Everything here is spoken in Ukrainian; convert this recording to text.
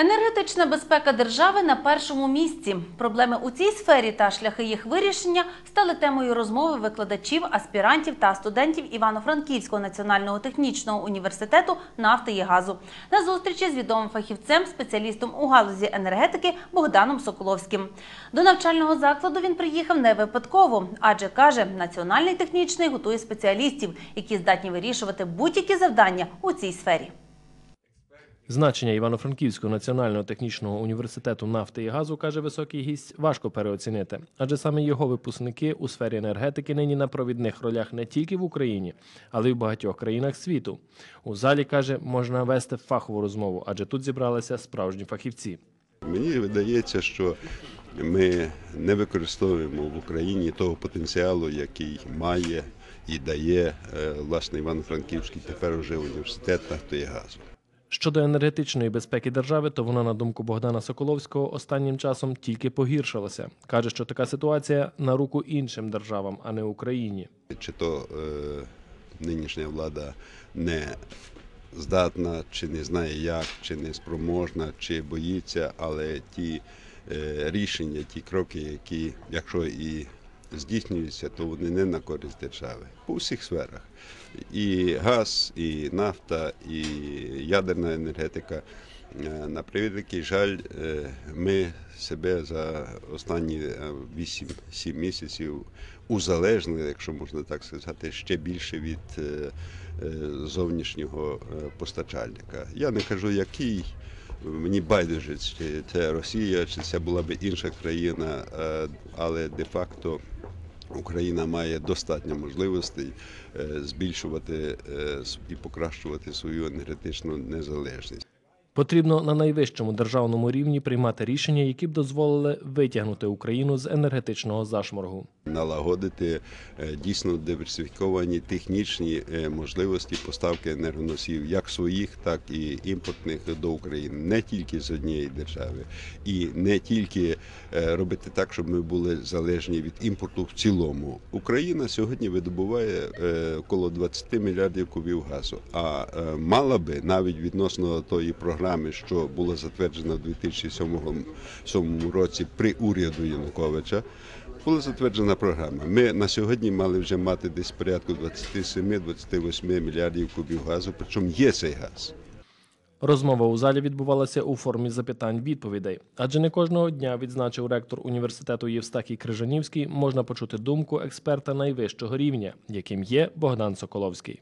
Енергетична безпека держави на першому місці. Проблеми у цій сфері та шляхи їх вирішення стали темою розмови викладачів, аспірантів та студентів Івано-Франківського національного технічного університету нафти і газу на зустрічі з відомим фахівцем, спеціалістом у галузі енергетики Богданом Соколовським. До навчального закладу він приїхав не випадково, адже каже, національний технічний готує спеціалістів, які здатні вирішувати будь-які завдання у цій сфері. Значення Івано-Франківського національного технічного університету нафти і газу, каже високий гість, важко переоцінити, адже саме його випускники у сфері енергетики нині на провідних ролях не тільки в Україні, але й в багатьох країнах світу. У залі каже, можна вести фахову розмову, адже тут зібралися справжні фахівці. Мені видається, що ми не використовуємо в Україні того потенціалу, який має і дає е, власне Івано-Франківський тепер уже університет нафти і газу. Щодо енергетичної безпеки держави, то вона, на думку Богдана Соколовського, останнім часом тільки погіршилася. Каже, що така ситуація на руку іншим державам, а не Україні. Чи то е, нинішня влада не здатна, чи не знає як, чи не спроможна, чи боїться, але ті е, рішення, ті кроки, які, якщо і здійснюються, то вони не на користь держави по всіх сферах. І газ, і нафта, і ядерна енергетика. Е, На превеликий жаль, е, ми себе за останні 8-7 місяців узалежнили, якщо можна так сказати, ще більше від е, е, зовнішнього е, постачальника. Я не кажу, який. Мені байдуже, чи це Росія, чи це була б інша країна, е, але де-факто Україна має достатньо можливостей е, збільшувати е, і покращувати свою енергетичну незалежність. Потрібно на найвищому державному рівні приймати рішення, які б дозволили витягнути Україну з енергетичного зашморгу. налагодити е, дійсно диверсифіковані технічні е, можливості поставки енергоносіїв, як своїх, так і імпортних до України, не тільки з однієї держави, і не тільки е, робити так, щоб ми були залежні від імпорту в цілому. Україна сьогодні видобуває е, коло 20 мільярдів кубів газу, а мала би навіть відносно тої програми, що була затверджена в 2007 році при уряду Януковича. Була затверджена програма. Ми на сьогодні мали вже мати десь порядку 27-28 мільярдів кубів газу, причому є цей газ. Розмова у залі відбувалася у формі запитань-відповідей, адже не кожного дня відзначив ректор університету Євстахій Крижанівський, можна почути думку експерта найвищого рівня, яким є Богдан Соколовський.